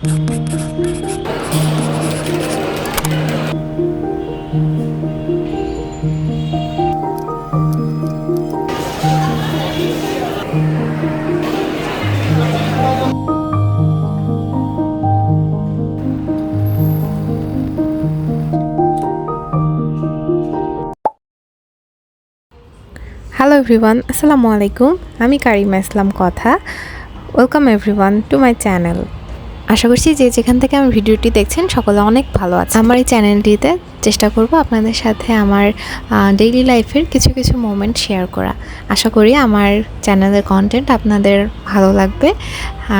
Hello everyone আসসালামু আলাইকুম আমি কারিমা ইসলাম কথা welcome everyone to my channel আশা করছি যে যেখান থেকে আমার ভিডিওটি দেখছেন, সকলে অনেক ভালো আছে আমার এই চ্যানেলটিতে চেষ্টা করব আপনাদের সাথে আমার ডেইলি লাইফের কিছু কিছু মোমেন্ট শেয়ার করা। আশা করি আমার চ্যানেলের কন্টেন্ট আপনাদের ভালো লাগবে।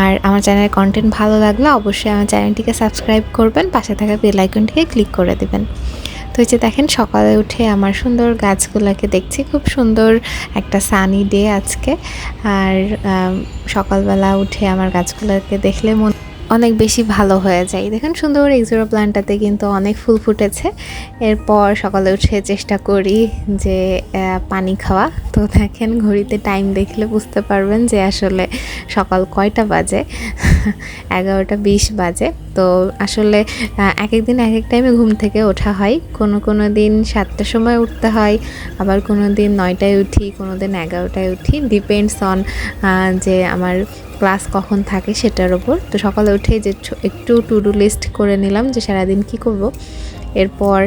আর আমার চ্যানেলের কন্টেন্ট ভালো লাগলে অবশ্যই আমার চ্যানেলটিকে সাবস্ক্রাইব করবেন, পাশে থাকা বেল আইকনটিকে ক্লিক করে দেবেন। তো এই যে দেখেন, সকালে উঠে আমার সুন্দর গাছগুলোকে দেখছি, খুব সুন্দর একটা সানি ডে আজকে। আর সকালবেলা উঠে আমার গাছগুলোকে দেখলে মন অনেক বেশি ভালো হয়ে যায়। দেখেন সুন্দর এক্সোরা প্ল্যান্টটাতে কিন্তু অনেক ফুল ফুটেছে। এরপর সকালে উঠে চেষ্টা করি যে পানি খাওয়া। তো দেখেন ঘড়িতে টাইম দেখলে বুঝতে পারবেন যে আসলে সকাল কয়টা বাজে? এগারোটা বিশ বাজে। তো আসলে এক এক দিন এক এক টাইমে ঘুম থেকে ওঠা হয়। কোনো কোনো দিন সাতটার সময় উঠতে হয়, আবার কোনো দিন নয়টায় উঠি, কোনো দিন এগারোটায় উঠি। ডিপেন্ডস অন যে আমার ক্লাস কখন থাকে সেটার ওপর। তো সকালে উঠে যে একটু টু ডু লিস্ট করে নিলাম যে সারাদিন কী করব। এরপর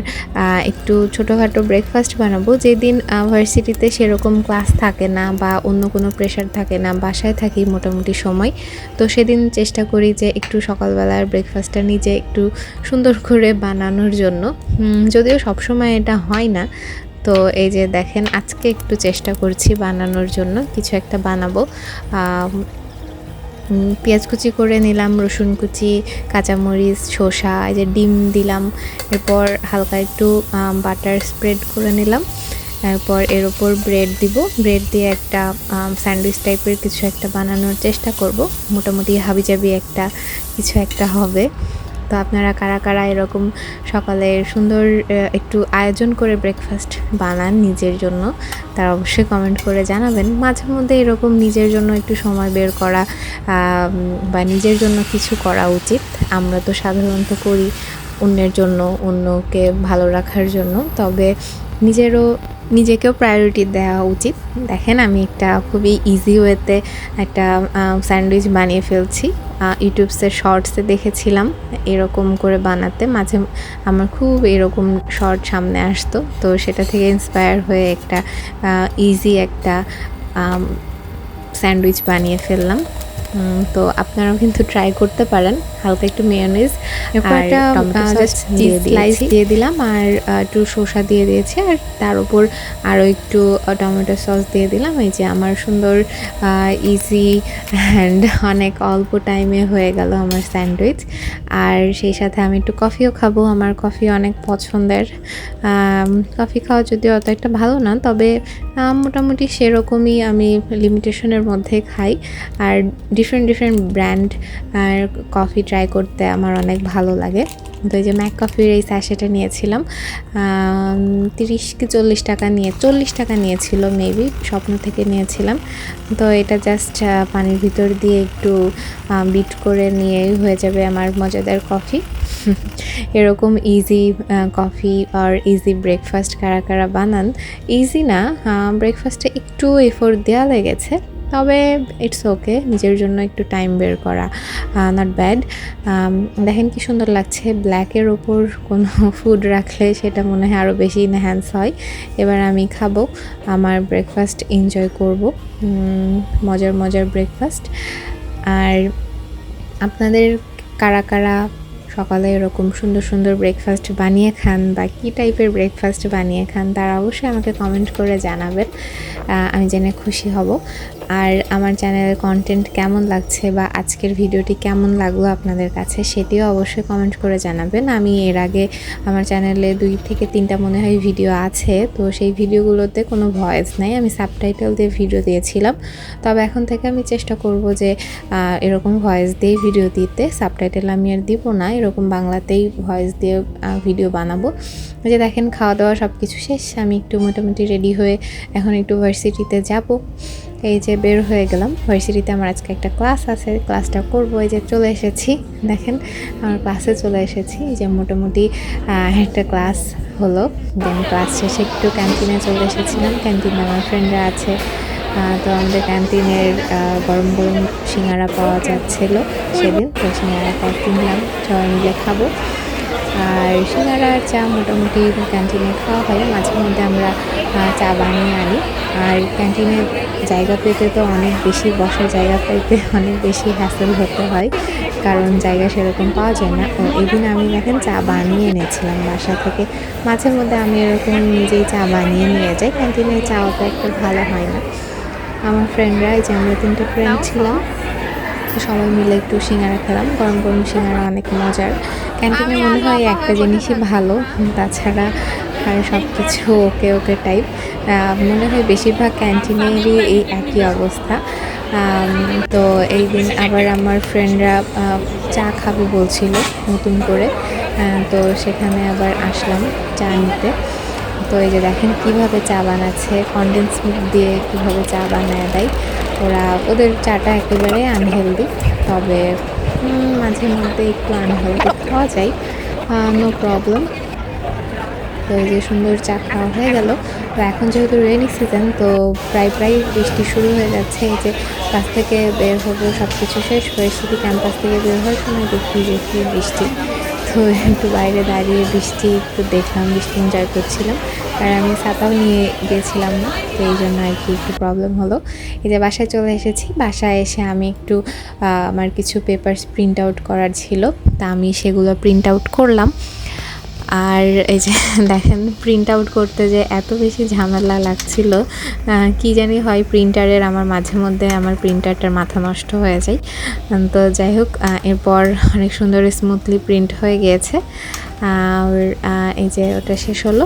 একটু ছোটোখাটো ব্রেকফাস্ট বানাবো। যেদিন ভার্সিটিতে সেরকম ক্লাস থাকে না বা অন্য কোনো প্রেশার থাকে না, বাসায় থাকি মোটামুটি সময়। তো সেদিন চেষ্টা করি যে একটু সকালবেলার ব্রেকফাস্টটা নিজে একটু সুন্দর করে বানানোর জন্য। যদিও সবসময় এটা হয় না। তো এই যে দেখেন, আজকে একটু চেষ্টা করছি বানানোর জন্য। কিছু একটা বানাবো। পেঁয়াজ কুচি করে নিলাম, রসুন কুচি, কাঁচামরিচ, শসা, এই যে ডিম দিলাম। এরপর হালকা একটু বাটার স্প্রেড করে নিলাম। এরপর এর ওপর ব্রেড দিব। ব্রেড দিয়ে একটা স্যান্ডউইচ টাইপের কিছু একটা বানানোর চেষ্টা করব। মোটামুটি হাবিজাবি একটা, কিছু একটা হবে। তো আপনারা কারা কারা এরকম সকালে সুন্দর একটু আয়োজন করে ব্রেকফাস্ট বানান নিজের জন্য, তারা অবশ্যই কমেন্ট করে জানাবেন। মাঝে মধ্যে এরকম নিজের জন্য একটু সময় বের করা বা নিজের জন্য কিছু করা উচিত। আমরা তো সাধারণত করি অন্যের জন্য, অন্যকে ভালো রাখার জন্য। তবে নিজেরও নিজেকেও প্রায়োরিটি দেওয়া উচিত। দেখেন, আমি একটা খুবই ইজি ওয়েতে একটা স্যান্ডউইচ বানিয়ে ফেলছি। ইউটিউবসের শর্টসে দেখেছিলাম, এরকম করে বানাতে। মাঝে আমার খুব এরকম শর্ট সামনে আসতো। তো সেটা থেকে ইন্সপায়ার হয়ে একটা ইজি একটা স্যান্ডউইচ বানিয়ে ফেললাম। তো আপনারাও কিন্তু ট্রাই করতে পারেন। হালকা একটু মেয়োনিজ দিয়ে স্লাইস দিয়ে দিলাম আর একটু শসা দিয়ে দিয়েছি আর তার উপর আরও একটু টমেটো সস দিয়ে দিলাম। এই যে আমার সুন্দর ইজি অ্যান্ড অনেক অল্প টাইমে হয়ে গেল আমার স্যান্ডউইচ। আর সেই সাথে আমি একটু কফিও খাব। আমার কফি অনেক পছন্দের। কফি খাওয়া যদিও অত একটা ভালো না তবে মোটামুটি সেরকমই আমি লিমিটেশনের মধ্যে খাই। আর ডিফারেন্ট ডিফারেন্ট ব্র্যান্ড আর কফি ট্রাই করতে আমার অনেক ভালো লাগে। তো এই যে ম্যাক কফির এই স্যাশেটা নিয়েছিলাম তিরিশ কি চল্লিশ টাকা নিয়ে, চল্লিশ টাকা নিয়েছিল মেবি স্বপ্ন থেকে নিয়েছিলাম। তো এটা জাস্ট পানির ভিতর দিয়ে একটু বিট করে নিয়েই হয়ে যাবে আমার মজাদার কফি এরকম ইজি কফি আর ইজি ব্রেকফাস্ট কারা কারা বানান ইজি না ব্রেকফাস্টে একটু এফোর্ট দেওয়া লেগেছে। তবে ইটস ওকে নিজের জন্য একটু টাইম বের করা নট ব্যাড দেখেন কি সুন্দর লাগছে ব্ল্যাকের ওপর কোনো ফুড রাখলে সেটা মনে হয় আরও বেশি ইনহ্যান্স হয়। এবার আমি খাব, আমার ব্রেকফাস্ট এনজয় করব মজার মজার ব্রেকফাস্ট আর আপনাদের কারা কারা সকালে এরকম সুন্দর সুন্দর ব্রেকফাস্ট বানিয়ে খান বা কী টাইপের ব্রেকফাস্ট বানিয়ে খান, তারা অবশ্যই আমাকে কমেন্ট করে জানাবেন। আমি জেনে খুশি হব। আর আমার চ্যানেলের কন্টেন্ট কেমন লাগছে বা আজকের ভিডিওটি কেমন লাগল আপনাদের কাছে, সেটিও অবশ্যই কমেন্ট করে জানাবেন। আমি এর আগে আমার চ্যানেলে দুই থেকে তিনটা মনে হয় ভিডিও আছে, তো সেই ভিডিওগুলোতে কোনো ভয়েস নাই। আমি সাবটাইটেল দিয়ে ভিডিও দিয়েছিলাম। তবে এখন থেকে আমি চেষ্টা করব যে এরকম ভয়েস দিয়ে ভিডিও দিতে। সাবটাইটেল আমি আর দিব না। এরকম বাংলাতেই ভয়েস দিয়ে ভিডিও বানাবো। যে দেখেন খাওয়া দাওয়া সব কিছু শেষ। আমি একটু মোটামুটি রেডি হয়ে এখন একটু ভার্সিটিতে যাব। এই যে বের হয়ে গেলাম। ভার্সিটিতে আমার আজকে একটা ক্লাস আছে। ক্লাসটা করব। এই যে চলে এসেছি। দেখেন, আমার ক্লাসে চলে এসেছি। যে মোটামুটি একটা ক্লাস হলো। দেন ক্লাস শেষে একটু ক্যান্টিনে চলে এসেছিলাম। ক্যান্টিনে আমার ফ্রেন্ডরা আছে। তো আমাদের ক্যান্টিনের গরম গরম সিঙ্গারা পাওয়া যাচ্ছিল। সেদিন তো সিঙ্গারাটা কিনলাম, সবাই মিলে খাব। আর সিঙ্গারা চা মোটামুটি ক্যান্টিনে খাওয়া হয়। মাঝে মধ্যে আমরা চা বানিয়ে আনি। আর ক্যান্টিনে জায়গা পেতে তো অনেক বেশি, বসার জায়গা পাইতে অনেক বেশি হ্যাসেল হতে হয়। কারণ জায়গা সেরকম পাওয়া যায় না। ও এদিন আমি দেখেন চা বানিয়ে এনেছিলাম বাসা থেকে। মাঝে মধ্যে আমি এরকম নিজেই চা বানিয়ে নিয়ে যাই। ক্যান্টিনে চা অত একটা ভালো হয় না। আমার ফ্রেন্ডরা এই যে আমরা তিনটে ফ্রেন্ড ছিলাম সবাই মিলে একটু সিঙ্গারা খেলাম গরম গরম সিঙ্গারা অনেক মজার। ক্যান্টিনে মনে হয় একটা জিনিসই ভালো তাছাড়া আর সব কিছু ওকে ওকে টাইপ মনে হয় বেশিরভাগ ক্যান্টিনেরই এই একই অবস্থা। তো এই দিন আবার আমার ফ্রেন্ডরা চা খাবে বলছিল নতুন করে। তো সেখানে আবার আসলাম চা নিতে। তো এই যে দেখেন কীভাবে চা বানাচ্ছে কনডেন্স মিল্ক দিয়ে কীভাবে চা বানায় দেয়। ওরা, ওদের চাটা একেবারে আনহেলদি তবে মাঝে মধ্যে একটু আনহেলদি খাওয়া যায়। নো প্রবলেম তো এই যে সুন্দর চা খাওয়া হয়ে গেল। তো এখন যেহেতু রেনি সিজন তো প্রায় প্রায় বৃষ্টি শুরু হয়ে যাচ্ছে। এই যে কাছ থেকে বের হব সব কিছু শেষ হয়ে শুধু ক্যাম্পাস থেকে বের হওয়ার সময় দেখি যে কি বৃষ্টি। তো একটু বাইরে দাঁড়িয়ে বৃষ্টি, একটু দেখলাম, বৃষ্টি এনজয় করছিলাম। আর আমি ছাতাও নিয়ে গেছিলাম না, তো এই জন্য আর কি একটু প্রবলেম হলো। এই যে বাসায় চলে এসেছি, বাসায় এসে আমি একটু আমার কিছু পেপারস প্রিন্ট আউট করার ছিল, তা আমি সেগুলো প্রিন্ট আউট করলাম। আর এই যে, দেখেন প্রিন্ট আউট করতে যে এত বেশি ঝামেলা লাগছিল কি জানি হয় প্রিন্টারের আমার মাঝে মধ্যে আমার প্রিন্টারটার মাথা নষ্ট হয়ে যায়। তো যাই হোক এরপর অনেক সুন্দর স্মুথলি প্রিন্ট হয়ে গিয়েছে। আর এই যে ওটা শেষ হলো।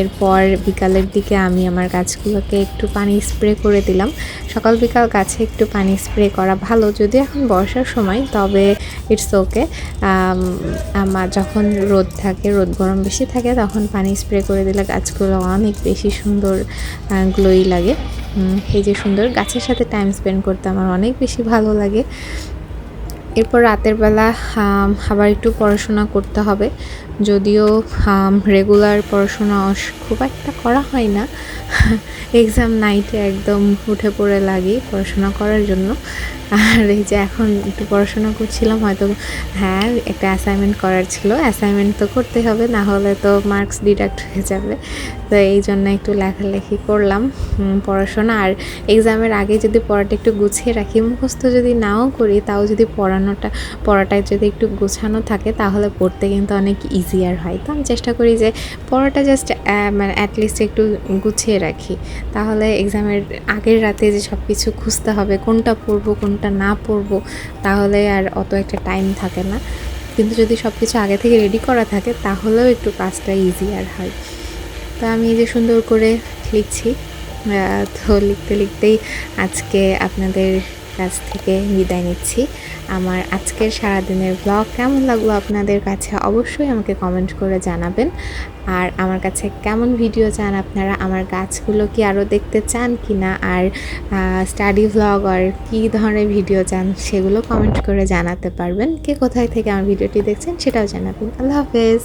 এরপর বিকালের দিকে আমি আমার গাছগুলোকে একটু পানি স্প্রে করে দিলাম। সকাল বিকাল গাছে একটু পানি স্প্রে করা ভালো, যদি এখন বর্ষার সময়, তবে ইটস ওকে আমার যখন রোদ থাকে, রোদ গরম বেশি থাকে, তখন পানি স্প্রে করে দিলে গাছগুলো অনেক বেশি সুন্দর গ্লোই লাগে। এই যে সুন্দর গাছের সাথে টাইম স্পেন্ড করতে আমার অনেক বেশি ভালো লাগে। এরপর রাতের বেলা আবার একটু পড়াশোনা করতে হবে। যদিও রেগুলার পড়াশোনা খুব একটা করা হয় না। এক্সাম নাইটে একদম উঠে পড়ে লাগি পড়াশোনা করার জন্য। আর এই যে এখন একটু পড়াশোনা করছিলাম, হয়তো হ্যাঁ একটা অ্যাসাইনমেন্ট করার ছিল। অ্যাসাইনমেন্ট তো করতে হবে, না হলে তো মার্কস ডিডাক্ট হয়ে যাবে। তো এই জন্য একটু লেখালেখি করলাম পড়াশোনা। আর এক্সামের আগে যদি পড়াটা একটু গুছিয়ে রাখি, মুখস্থ যদি নাও করি, তাও যদি পড়ানোটা পড়াটায় যদি একটু গোছানো থাকে, তাহলে পড়তে কিন্তু অনেক ইজিয়ার হয়। তো আমি চেষ্টা করি যে পড়াটা জাস্ট মানে অ্যাটলিস্ট একটু গুছিয়ে রাখি। তাহলে এক্সামের আগের রাতে যে সব কিছু খুঁজতে হবে, কোনটা পড়ব, কোনটা না পড়ব, তাহলে আর অত একটা টাইম থাকে না। কিন্তু যদি সব কিছু আগে থেকে রেডি করা থাকে, তাহলেও একটু কাজটা ইজিয়ার হয়। তো আমি এই যে সুন্দর করে লিখছি। তো লিখতে লিখতেই আজকে আপনাদের কাছ থেকে বিদায় নিচ্ছি। আমার আজকের সারাদিনের ব্লগ কেমন লাগল আপনাদের কাছে অবশ্যই আমাকে কমেন্ট করে জানাবেন। আর আমার কাছে কেমন ভিডিও চান আপনারা? আমার গাছগুলো কি আরও দেখতে চান কি না আর স্টাডি ভ্লগ আর কী ধরনের ভিডিও চান সেগুলো কমেন্ট করে জানাতে পারবেন। কে কোথায় থেকে আমার ভিডিওটি দেখছেন সেটাও জানাবেন। আল্লাহ হাফেজ।